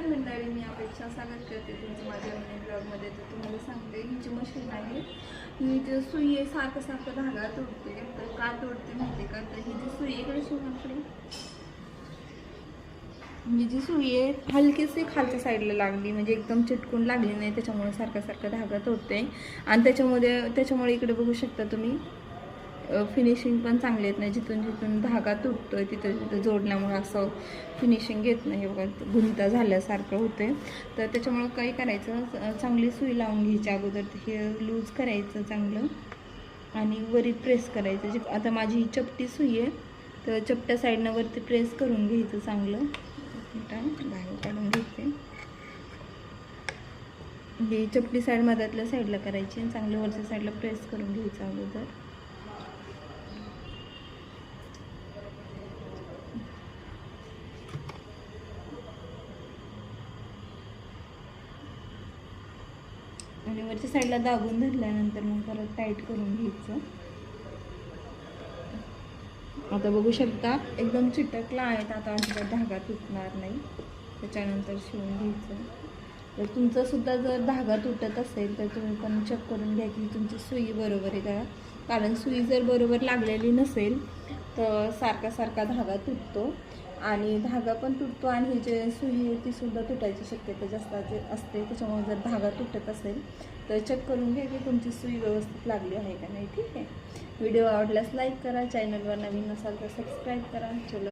नमस्कार मंडळी मी अपेक्षा स्वागत करते तुमचं माझ्या मिनी ब्लॉगमध्ये तर तुम्हाला सांगते ही जी मशीन आहे. ही जे सुई आहे सारखं सारखं धागा तोडते तर का तोडते माहिती का? तर ही जी सुई इकडे शिवण्याकडे ही जी सुई आहे हलकीशी खालच्या साईडला लागली. म्हणजे एकदम चिटकून लागली नाही त्याच्यामुळे सारखा सारखा धागा तोडते आणि त्याच्यामध्ये त्याच्यामुळे इकडे बघू शकता तुम्ही फिनिशिंग पण चांगली येत नाही. जिथून जिथून धागा तुटतो आहे तिथं तिथं जोडल्यामुळे असं फिनिशिंग येत नाही. बघा गुंता झाल्यासारखं होते तर त्याच्यामुळं काय करायचं चांगली सुई लावून घ्यायची अगोदर हे लूज करायचं चांगलं. आणि वरी प्रेस करायचं. जे आता माझी ही चपटी सुई आहे तर चपट्या साईडनं वरती प्रेस करून घ्यायचं चांगलं. बाहेर काढून घेते ही चपटी साईड मधातल्या साईडला करायची आणि चांगलं वरच्या साईडला प्रेस करून घ्यायचं अगोदर. आणि वरच्या साईडला दाबून धरल्यानंतर मग परत टाईट करून घ्यायचं. आता बघू शकता एकदम चिटकला आहे आता अजिबात धागा तुटणार नाही. त्याच्यानंतर शिवून घ्यायचं. तर तुमचं सुद्धा जर धागा तुटत असेल तर तुम्ही पण चेक करून घ्या की तुमची सुई बरोबर आहे का? कारण सुई जर बरोबर लागलेली नसेल तर सारखा सारखा धागा तुटतो. आणि धागा पण तुटतो आणि ही जे सुई आहे ती सुद्धा तुटायची शक्यता जास्त असते. त्याच्यामुळे जर धागा तुटत असेल तर चेक करून घ्या की तुमची सुई व्यवस्थित लागली आहे का नाही. ठीक आहे. व्हिडिओ आवडल्यास लाईक करा चॅनलवर नवीन असाल तर सबस्क्राईब करा. चलो.